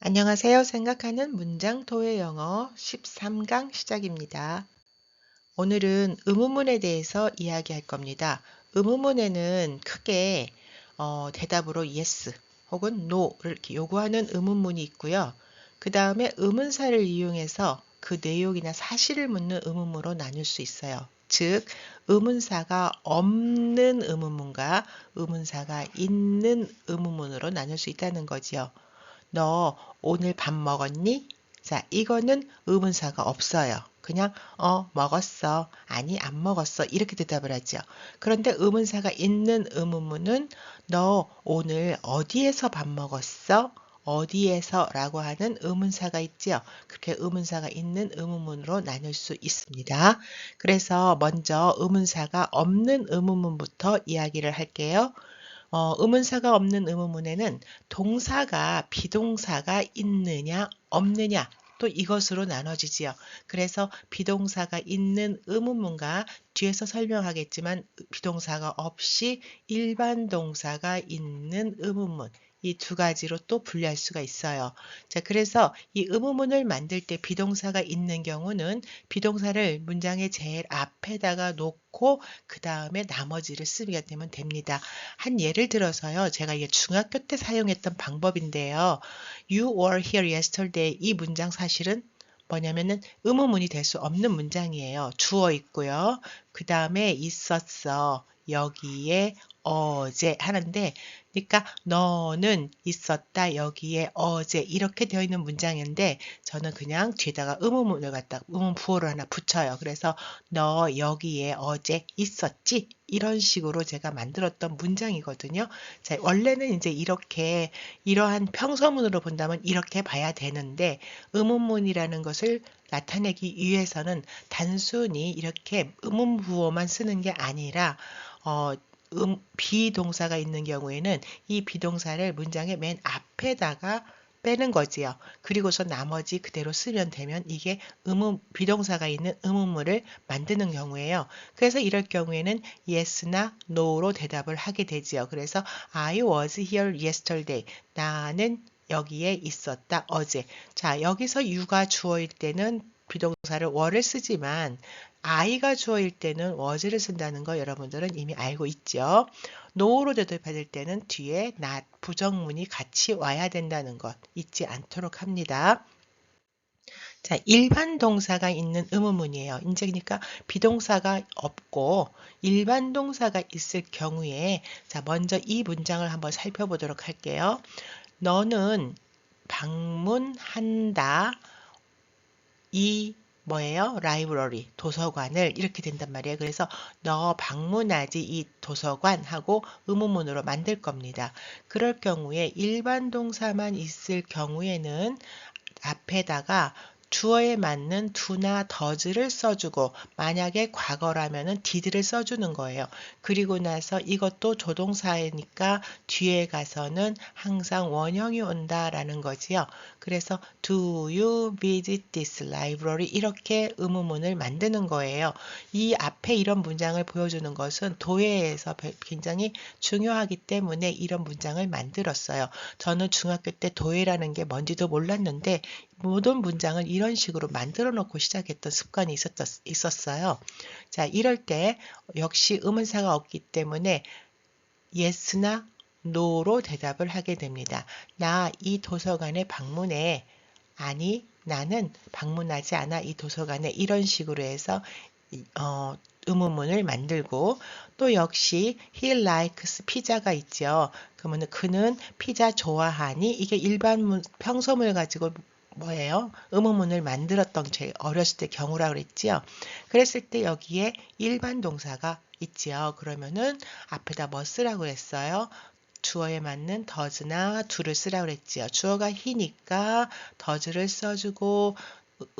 안녕하세요. 생각하는 문장 토해 영어 13강 시작입니다. 오늘은 의문문에 대해서 이야기할 겁니다. 의문문에는 크게 어, 대답으로 yes 혹은 no를 이렇게 요구하는 의문문이 있고요. 그 다음에 의문사를 이용해서 그 내용이나 사실을 묻는 의문문으로 나눌 수 있어요. 즉 의문사가 없는 의문문과 의문사가 있는 의문문으로 나눌 수 있다는 거지요. 너 오늘 밥 먹었니? 자, 이거는 의문사가 없어요. 그냥 어 먹었어 아니 안 먹었어 이렇게 대답을 하죠. 그런데 의문사가 있는 의문문은 너 오늘 어디에서 밥 먹었어? 어디에서 라고 하는 의문사가 있지요. 그렇게 의문사가 있는 의문문으로 나눌 수 있습니다. 그래서 먼저 의문사가 없는 의문문부터 이야기를 할게요. 어, 의문사가 없는 의문문에는 동사가 비동사가 있느냐 없느냐 또 이것으로 나눠지지요. 그래서 비동사가 있는 의문문과 뒤에서 설명하겠지만 비동사가 없이 일반 동사가 있는 의문문 이 두 가지로 또 분리할 수가 있어요. 자, 그래서 이 의문문을 만들 때 비동사가 있는 경우는 비동사를 문장의 제일 앞에다가 놓고 그 다음에 나머지를 쓰게 되면 됩니다. 한 예를 들어서요. 제가 이게 중학교 때 사용했던 방법인데요. You were here yesterday 이 문장 사실은 뭐냐면은 의문문이 될 수 없는 문장이에요. 주어 있고요. 그 다음에 있었어. 여기에 어제 하는데 그러니까 너는 있었다 여기에 어제 이렇게 되어 있는 문장인데 저는 그냥 뒤에다가 의문문을 갖다 의문 부호를 하나 붙여요. 그래서 너 여기에 어제 있었지? 이런 식으로 제가 만들었던 문장이거든요. 자, 원래는 이제 이렇게 이러한 평서문으로 본다면 이렇게 봐야 되는데 의문문이라는 것을 나타내기 위해서는 단순히 이렇게 의문 부호만 쓰는 게 아니라 어, 음, 비동사가 있는 경우에는 이 비동사를 문장의 맨 앞에다가 빼는 거지요. 그리고서 나머지 그대로 쓰면 되면 이게 의문 비동사가 있는 의문문을 만드는 경우예요. 그래서 이럴 경우에는 yes나 no로 대답을 하게 되지요. 그래서 I was here yesterday. 나는 여기에 있었다 어제. 자, 여기서 you가 주어일 때는 비동사를 were를 쓰지만 I가 주어일 때는 was를 쓴다는 거 여러분들은 이미 알고 있죠. no로 대답받을 때는 뒤에 not 부정문이 같이 와야 된다는 것 잊지 않도록 합니다. 자, 일반 동사가 있는 의문문이에요. 이제 그러니까 비동사가 없고 일반 동사가 있을 경우에 자, 먼저 이 문장을 한번 살펴보도록 할게요. 너는 방문한다. 이 뭐예요? 라이브러리, 도서관을 이렇게 된단 말이에요. 그래서 너 방문하지 이 도서관 하고 의문문으로 만들 겁니다. 그럴 경우에 일반 동사만 있을 경우에는 앞에다가 주어에 맞는 do나 does를 써주고 만약에 과거라면은 did를 써주는 거예요. 그리고 나서 이것도 조동사이니까 뒤에 가서는 항상 원형이 온다라는 거지요. 그래서 do you visit this library 이렇게 의문문을 만드는 거예요. 이 앞에 이런 문장을 보여주는 것은 도해에서 굉장히 중요하기 때문에 이런 문장을 만들었어요. 저는 중학교 때 도해라는 게 뭔지도 몰랐는데 모든 문장을 이런 식으로 만들어 놓고 시작했던 습관이 있었, 있었 어요. 자, 이럴 때 역시 의문사가 없기 때문에 yes나 no로 대답을 하게 됩니다. 나 이 도서관에 방문해. 아니, 나는 방문하지 않아 이 도서관에 이런 식으로 해서 어, 의문문을 만들고 또 역시 he likes 피자가 있죠. 그러면 그는 피자 좋아하니 이게 일반 평소문을 가지고 뭐예요? 의문문을 만들었던 제 어렸을 때 경우라 그랬지요. 그랬을 때 여기에 일반 동사가 있지요. 그러면은 앞에다 뭐 쓰라고 했어요? 주어에 맞는 더즈나 두를 쓰라고 그랬지요. 주어가 히니까 더즈를 써주고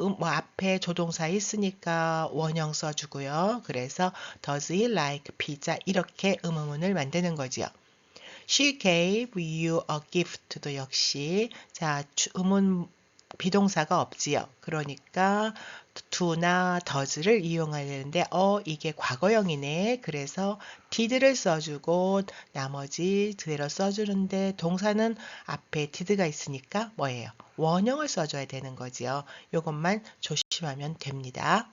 음, 뭐 앞에 조동사 있으니까 원형 써주고요. 그래서 does he like pizza 이렇게 의문문을 만드는 거지요. She gave you a gift도 역시 자 의문 비동사가 없지요. 그러니까 do나 does를 이용해야 되는데 어 이게 과거형이네. 그래서 did를 써주고 나머지 그대로 써주는데 동사는 앞에 did가 있으니까 뭐예요? 원형을 써줘야 되는 거지요. 이것만 조심하면 됩니다.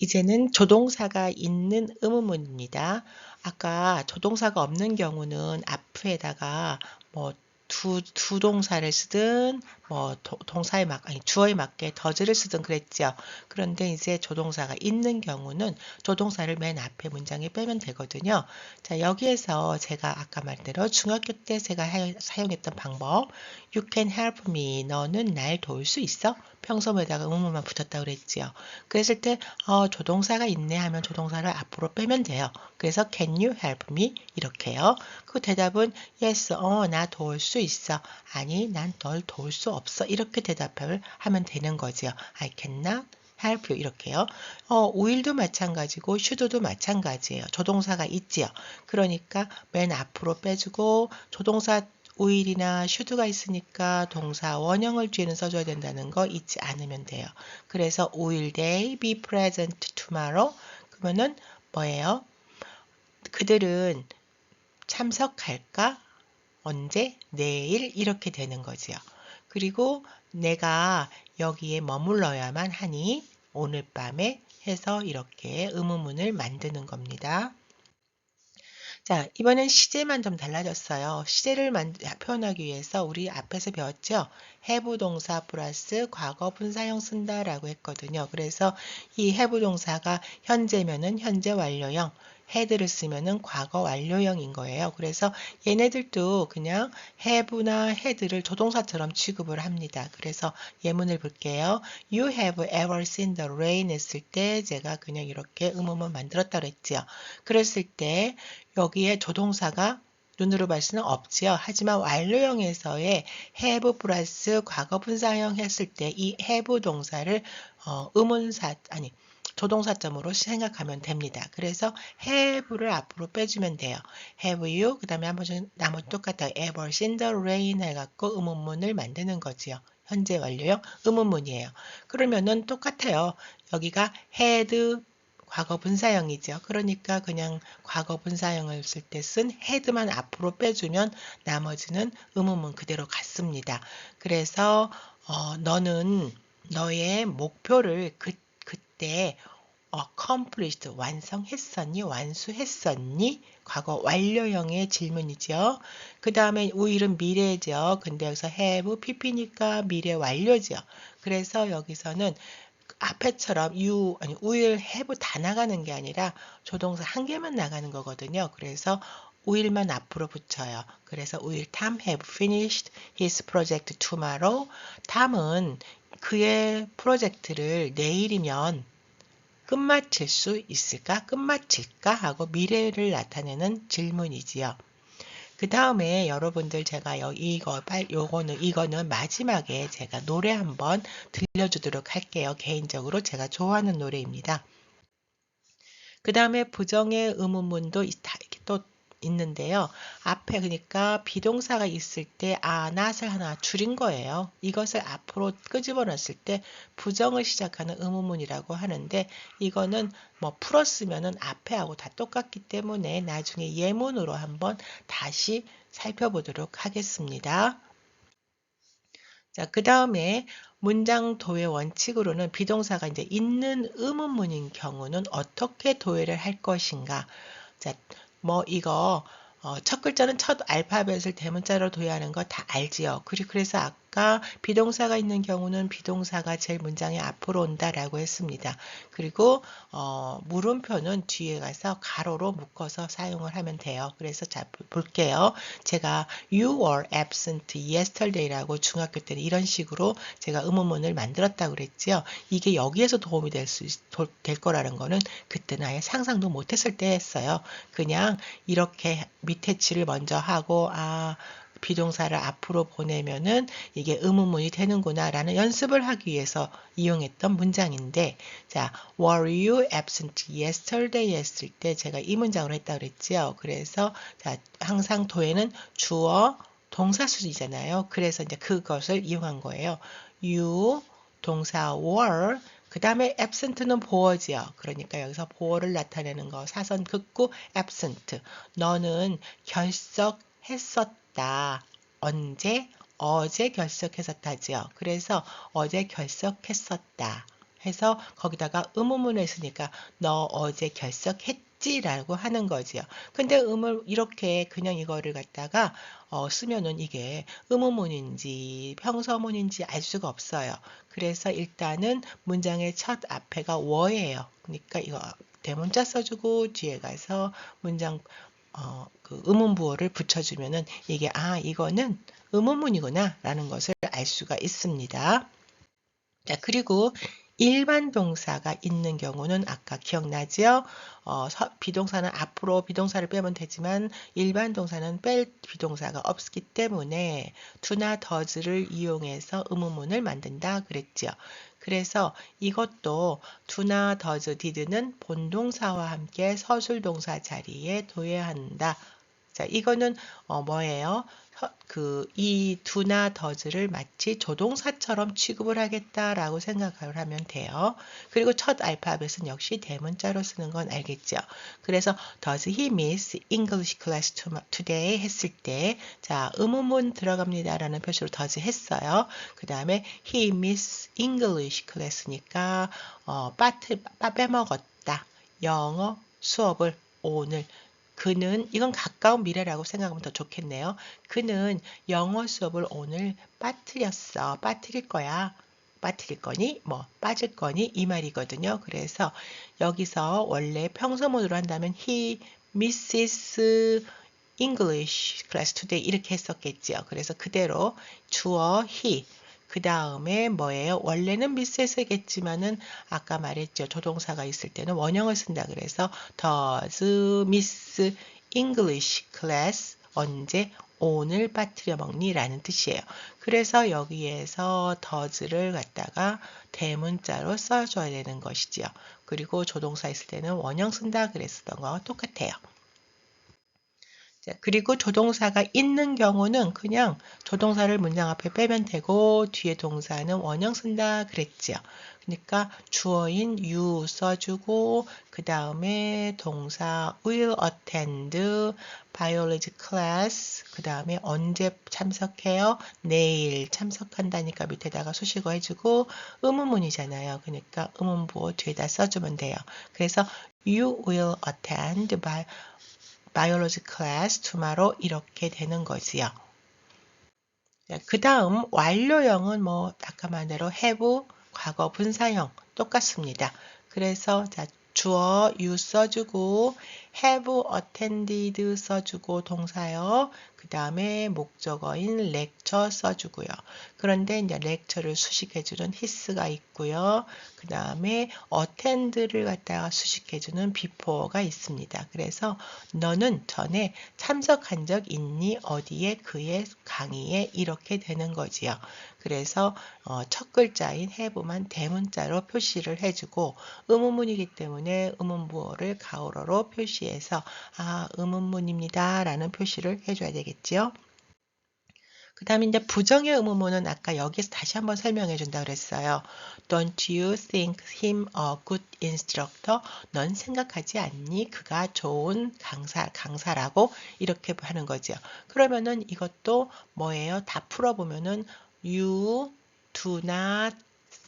이제는 조동사가 있는 의문문입니다. 아까 조동사가 없는 경우는 앞에다가 뭐 두, 두 동사를 쓰든 뭐 도, 동사에 맞 아니 주어에 맞게 더즈를 쓰든 그랬죠. 그런데 이제 조동사가 있는 경우는 조동사를 맨 앞에 문장에 빼면 되거든요. 자 여기에서 제가 아까 말대로 중학교 때 제가 하, 사용했던 방법 You can help me 너는 날 도울 수 있어? 평소에다가 의문만 붙였다 그랬지요. 그랬을 때 어, 조동사가 있네 하면 조동사를 앞으로 빼면 돼요. 그래서 can you help me 이렇게요. 그 대답은 yes, 어, 나 도울 수 있어. 아니, 난 널 도울 수 없어. 이렇게 대답을 하면 되는 거지요. I cannot help you 이렇게요. 어, will도 마찬가지고 should도 마찬가지예요. 조동사가 있지요. 그러니까 맨 앞으로 빼주고 조동사 will이나 should가 있으니까 동사 원형을 뒤에는 써줘야 된다는 거 잊지 않으면 돼요. 그래서 will they be present tomorrow? 그러면은 뭐예요? 그들은 참석할까? 언제? 내일 이렇게 되는 거지요. 그리고 내가 여기에 머물러야만 하니 오늘 밤에 해서 이렇게 의문문을 만드는 겁니다. 자, 이번엔 시제만 좀 달라졌어요. 시제를 표현하기 위해서 우리 앞에서 배웠죠? 해부 동사 플러스 과거 분사형 쓴다라고 했거든요. 그래서 이 해부 동사가 현재면은 현재 완료형, had를 쓰면은 과거 완료형인 거예요. 그래서 얘네들도 그냥 have나 had를 조동사처럼 취급을 합니다. 그래서 예문을 볼게요. You have ever seen the rain 했을 때 제가 그냥 이렇게 의문문 만들었다 그랬지요. 그랬을 때 여기에 조동사가 눈으로 볼 수는 없지요. 하지만 완료형에서의 have 플러스 과거 분사형 했을 때 이 have 동사를 어, 의문사 아니 조동사점으로 생각하면 됩니다. 그래서 have를 앞으로 빼주면 돼요. have you 그 다음에 한번 나머지 똑같아요. ever seen the rain 해갖고 의문문을 만드는 거지요. 현재 완료형 의문문이에요. 그러면은 똑같아요. 여기가 had 과거 분사형이죠. 그러니까 그냥 과거 분사형을 쓸 때쓴 had만 앞으로 빼주면 나머지는 의문문 그대로 같습니다. 그래서 어, 너는 너의 목표를 그때 accomplished 완성했었니? 완수했었니? 과거 완료형의 질문이죠. 그 다음에 우일은 미래죠. 근데 여기서 have, pp니까 미래 완료죠. 그래서 여기서는 앞에처럼 you 아니 will have 다 나가는 게 아니라 조동사 한 개만 나가는 거거든요. 그래서 will만 앞으로 붙여요. 그래서 will Tom have finished his project tomorrow? 탐은 그의 프로젝트를 내일이면 끝마칠 수 있을까? 끝마칠까? 하고 미래를 나타내는 질문이지요. 그 다음에 여러분들 제가 이거 요거는 이거는 마지막에 제가 노래 한번 들려주도록 할게요. 개인적으로 제가 좋아하는 노래입니다. 그 다음에 부정의 의문문도 또 있는데요. 앞에 그러니까 비동사가 있을 때 아, not을 하나 줄인 거예요. 이것을 앞으로 끄집어 놨을 때 부정을 시작하는 의문문이라고 하는데 이거는 뭐 풀었으면은 앞에하고 다 똑같기 때문에 나중에 예문으로 한번 다시 살펴보도록 하겠습니다. 자, 그 다음에 문장 도회 원칙으로는 비동사가 이제 있는 의문문인 경우는 어떻게 도회를 할 것인가. 자, 뭐 이거 어, 첫 글자는 첫 알파벳을 대문자로 도야하는 거 다 알지요. 그래서 아까 비동사가 있는 경우는 비동사가 제일 문장의 앞으로 온다라고 했습니다. 그리고 어, 물음표는 뒤에 가서 가로로 묶어서 사용을 하면 돼요. 그래서 자 볼게요. 제가 You were absent yesterday라고 중학교 때는 이런 식으로 제가 의문문을 만들었다고 그랬지요. 이게 여기에서 도움이 될 수 될 거라는 거는 그때는 아예 상상도 못했을 때 했어요. 그냥 이렇게 밑에 치를 먼저 하고 아 비동사를 앞으로 보내면은 이게 의문문이 되는구나 라는 연습을 하기 위해서 이용했던 문장인데 자 were you absent yesterday 했을 때 제가 이 문장을 했다 그랬지요 그래서 자 항상 도에는 주어 동사순이잖아요. 그래서 이제 그것을 이용한 거예요. you 동사 were 그 다음에 absent는 보어지요. 그러니까 여기서 보어를 나타내는 거 사선 극구 absent 너는 결석했었 다. 언제? 어제 결석했었다지요. 그래서 어제 결석했었다. 해서 거기다가 의문문을 했으니까 너 어제 결석했지라고 하는 거지요. 근데 음을 이렇게 그냥 이거를 갖다가 어, 쓰면은 이게 의문문인지 평서문인지 알 수가 없어요. 그래서 일단은 문장의 첫 앞에가 워예요. 그러니까 이거 대문자 써주고 뒤에 가서 문장 어, 그 의문부호를 붙여주면은 이게 아 이거는 의문문이구나 라는 것을 알 수가 있습니다. 자 그리고 일반 동사가 있는 경우는 아까 기억나죠? 어, 서, 비동사는 앞으로 비동사를 빼면 되지만 일반 동사는 뺄 비동사가 없기 때문에 do나 does를 이용해서 의문문을 만든다 그랬죠. 그래서 이것도 do나 does, did는 본동사와 함께 서술동사 자리에 도해한다. 자, 이거는 어, 뭐예요? 그 이 두나 더즈를 마치 조동사처럼 취급을 하겠다라고 생각을 하면 돼요. 그리고 첫 알파벳은 역시 대문자로 쓰는 건 알겠죠. 그래서 does he miss English class today 했을 때 자, 의문문 들어갑니다라는 표시로 does 했어요. 그 다음에 he miss English class니까 어, 빠트, 빠, 빼먹었다. 영어 수업을 오늘 그는 이건 가까운 미래라고 생각하면 더 좋겠네요. 그는 영어 수업을 오늘 빠뜨렸어. 빠뜨릴 거야. 빠뜨릴 거니 뭐 빠질 거니 이 말이거든요. 그래서 여기서 원래 평소문으로 한다면 he misses English class today 이렇게 했었겠지요. 그래서 그대로 주어 he 그 다음에 뭐예요? 원래는 미스했겠지만은 아까 말했죠. 조동사가 있을 때는 원형을 쓴다 그래서 does miss English class 언제 오늘 빠뜨려 먹니? 라는 뜻이에요. 그래서 여기에서 does를 갖다가 대문자로 써줘야 되는 것이지요. 그리고 조동사 있을 때는 원형 쓴다 그랬었던 거와 똑같아요. 그리고 조동사가 있는 경우는 그냥 조동사를 문장 앞에 빼면 되고 뒤에 동사는 원형 쓴다 그랬죠. 그러니까 주어인 you 써주고 그 다음에 동사 will attend biology class 그 다음에 언제 참석해요? 내일 참석한다니까 밑에다가 수식어 해주고 의문문이잖아요. 그러니까 의문부호 뒤에다 써주면 돼요. 그래서 you will attend by biology class tomorrow 이렇게 되는 거지요. 그 다음 완료형은 뭐 아까 말대로 have 과거 분사형 똑같습니다. 그래서 자 주어 you 써주고 have attended 써주고 동사요. 그 다음에 목적어인 lecture 써주고요. 그런데 이제 lecture를 수식해주는 his가 있고요. 그 다음에 attend를 갖다가 수식해주는 before가 있습니다. 그래서 너는 전에 참석한 적 있니? 어디에? 그의 강의에 이렇게 되는 거지요. 그래서 어, 첫 글자인 have만 대문자로 표시를 해주고 의문문이기 때문에 의문부호를 가오로로 표시 해서 아 의문문입니다 라는 표시를 해줘야 되겠지요. 그 다음에 이제 부정의 의문문은 아까 여기서 다시 한번 설명해 준다 그랬어요. Don't you think him a good instructor? 넌 생각하지 않니? 그가 좋은 강사, 강사라고 이렇게 하는 거죠. 그러면은 이것도 뭐예요? 다 풀어보면은 you do not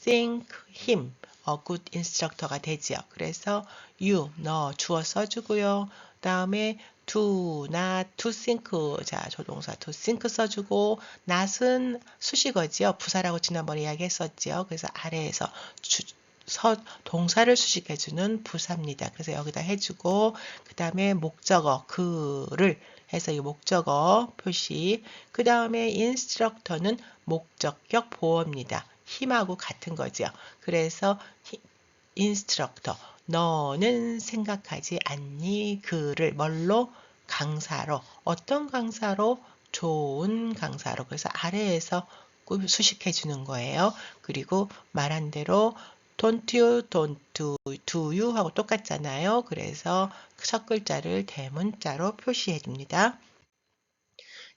think him a good instructor가 되지요. 그래서 you, 너 주어 써주고요. 다음에 to, not, to think, 자 조동사 to think 써주고 not은 수식어지요. 부사라고 지난번에 이야기했었지요. 그래서 아래에서 주, 서, 동사를 수식해주는 부사입니다. 그래서 여기다 해주고 그 다음에 목적어 그를 해서 이 목적어 표시 그 다음에 인스트럭터는 목적격 보어입니다. 힘하고 같은 거죠. 그래서 인스트럭터 너는 생각하지 않니 그를 뭘로 강사로 어떤 강사로 좋은 강사로 그래서 아래에서 수식해 주는 거예요. 그리고 말한 대로 don't you, don't do, do you 하고 똑같잖아요. 그래서 첫 글자를 대문자로 표시해 줍니다.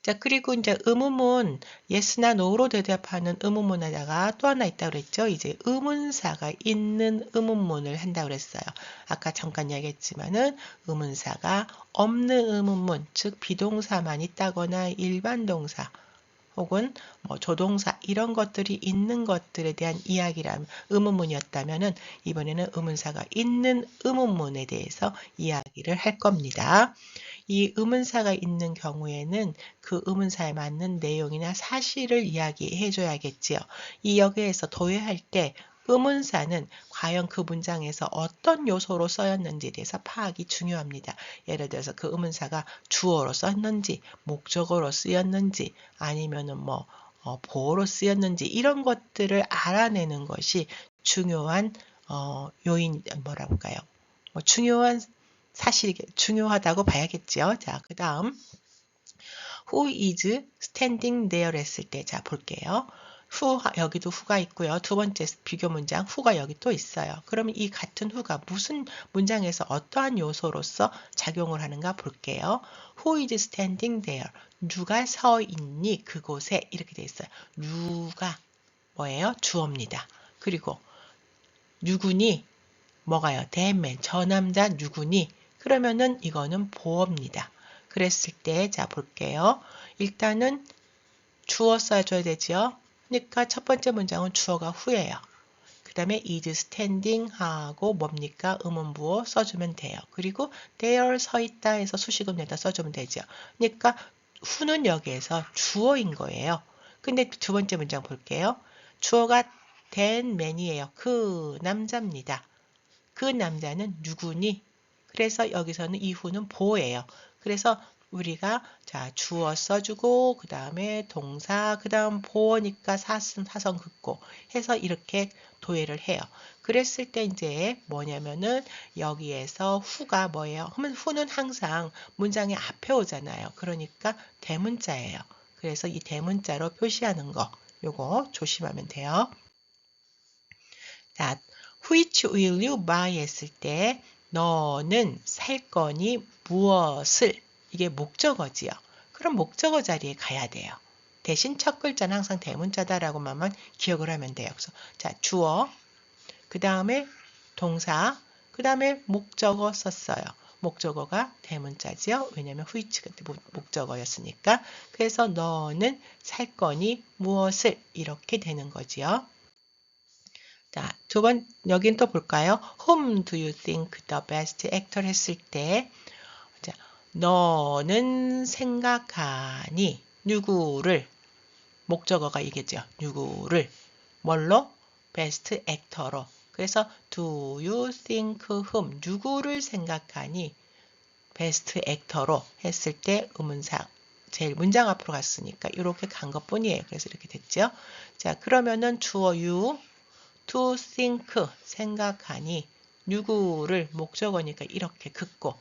자, 그리고 이제 의문문 yes나 no로 대답하는 의문문에다가 또 하나 있다고 그랬죠. 이제 의문사가 있는 의문문을 한다고 그랬어요. 아까 잠깐 이야기했지만은 의문사가 없는 의문문, 즉 비동사만 있다거나 일반 동사 혹은 뭐 조동사 이런 것들이 있는 것들에 대한 이야기라면 의문문이었다면은 이번에는 의문사가 있는 의문문에 대해서 이야기를 할 겁니다. 이 의문사가 있는 경우에는 그 의문사에 맞는 내용이나 사실을 이야기해 줘야겠지요. 이 여기에서 도외할 때 의문사는 과연 그 문장에서 어떤 요소로 쓰였는지에 대해서 파악이 중요합니다. 예를 들어서 그 의문사가 주어로 썼는지, 목적어로 쓰였는지, 아니면은 뭐 어, 보어로 쓰였는지 이런 것들을 알아내는 것이 중요한 어, 요인 뭐라 볼까요? 뭐 중요한 사실이 중요하다고 봐야겠죠. 자, 그 다음 who is standing there 했을 때 자 볼게요. 후 여기도 후가 있고요. 두 번째 비교 문장 후가 여기 또 있어요. 그러면 이 같은 후가 무슨 문장에서 어떠한 요소로서 작용을 하는가 볼게요. Who is standing there? 누가 서 있니? 그곳에 이렇게 돼 있어요. 누가 뭐예요? 주어입니다. 그리고 누구니? 뭐가요? 대맨 저 남자 누구니? 그러면은 이거는 보어입니다. 그랬을 때 자 볼게요. 일단은 주어 써줘야 되죠. 그러니까 첫 번째 문장은 주어가 후예요. 그 다음에 is standing 하고 뭡니까? 의문부호 써주면 돼요. 그리고 there 서 있다 해서 수식음 내다 써주면 되죠. 그러니까 후는 여기에서 주어인 거예요. 근데 두 번째 문장 볼게요. 주어가 된 man이에요. 그 남자입니다. 그 남자는 누구니? 그래서 여기서는 이 후는 보예요. 그래서 우리가 자 주어 써주고 그 다음에 동사 그 다음 보어니까 사슴 사성 긋고 해서 이렇게 도예를 해요. 그랬을 때 이제 뭐냐면은 여기에서 후가 뭐예요? 그러면 후는 항상 문장의 앞에 오잖아요. 그러니까 대문자예요. 그래서 이 대문자로 표시하는 거 요거 조심하면 돼요. 자, which will you buy 했을 때 너는 살 거니 무엇을 이게 목적어지요. 그럼 목적어 자리에 가야 돼요. 대신 첫 글자는 항상 대문자다라고만 기억을 하면 돼요. 그래서 자 주어, 그 다음에 동사, 그 다음에 목적어 썼어요. 목적어가 대문자지요. 왜냐하면 후이치가 목적어였으니까. 그래서 너는 살 거니 무엇을 이렇게 되는 거지요. 자, 두 번, 여긴 또 볼까요? Whom do you think the best actor 했을 때, 자, 너는 생각하니 누구를 목적어가 이겠죠. 누구를 뭘로? best actor로. 그래서 do you think whom 누구를 생각하니 best actor로 했을 때 의문사 제일 문장 앞으로 갔으니까 이렇게 간 것뿐이에요. 그래서 이렇게 됐죠. 자, 그러면은 주어 you to think 생각하니 누구를 목적어니까 이렇게 긋고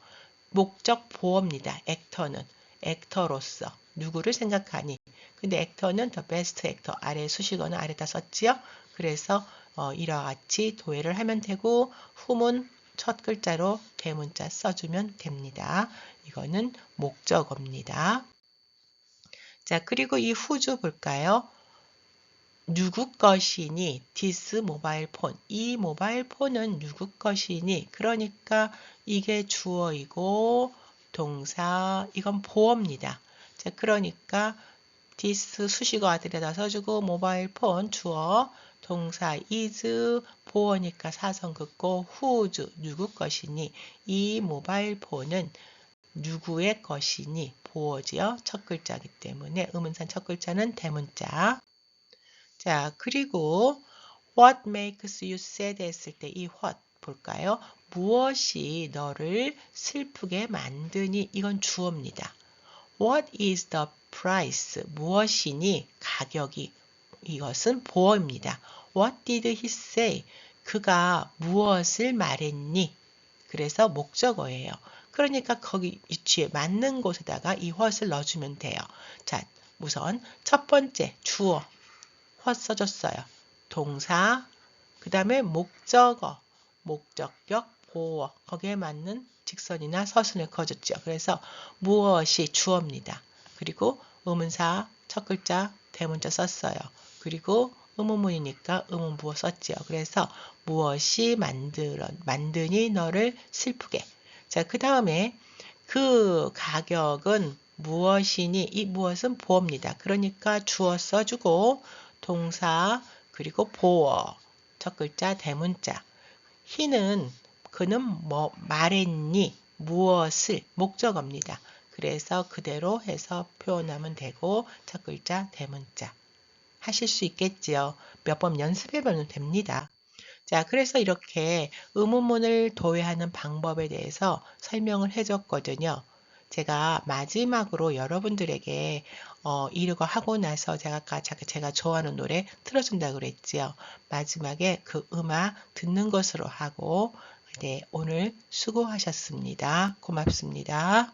목적 보어입니다. 액터는 액터로서 누구를 생각하니 근데 액터는 the best actor 아래 수식어는 아래다 썼지요. 그래서 어, 이와 같이 도해를 하면 되고 후문 첫 글자로 대문자 써주면 됩니다. 이거는 목적어입니다. 자 그리고 이 후주 볼까요? 누구 것이니? 디스 모바일 폰. 이 모바일 폰은 누구 것이니? 그러니까 이게 주어이고 동사 이건 보어입니다. 자 그러니까 디스 수식어 아들에다 써주고 모바일 폰 주어 동사 is 보어니까 사선 긋고 whose 누구 것이니? 이 모바일 폰은 누구의 것이니? 보어지요. 첫 글자이기 때문에 의문산 첫 글자는 대문자 자, 그리고 what makes you sad 했을 때 이 what 볼까요? 무엇이 너를 슬프게 만드니? 이건 주어입니다. What is the price? 무엇이니? 가격이. 이것은 보어입니다. What did he say? 그가 무엇을 말했니? 그래서 목적어예요. 그러니까 거기 위치에 맞는 곳에다가 이 what을 넣어주면 돼요. 자, 우선 첫 번째 주어 헛 써줬어요. 동사, 그 다음에 목적어, 목적격, 보어, 거기에 맞는 직선이나 서순을 그어줬죠. 그래서 무엇이 주어입니다. 그리고 의문사 첫 글자 대문자 썼어요. 그리고 의문문이니까 의문부호 썼지요. 그래서 무엇이 만들어 만드니 너를 슬프게. 자, 그 다음에 그 가격은 무엇이니 이 무엇은 보어입니다. 그러니까 주어 써주고 동사 그리고 보어 첫 글자 대문자 희는 그는 뭐 말했니 무엇을 목적어입니다. 그래서 그대로 해서 표현하면 되고 첫 글자 대문자 하실 수 있겠지요. 몇 번 연습해 보면 됩니다. 자, 그래서 이렇게 의문문을 도외하는 방법에 대해서 설명을 해줬거든요. 제가 마지막으로 여러분들에게 어, 이거 하고 나서 제가 아까 제가 좋아하는 노래 틀어준다고 그랬지요. 마지막에 그 음악 듣는 것으로 하고 네, 오늘 수고하셨습니다. 고맙습니다.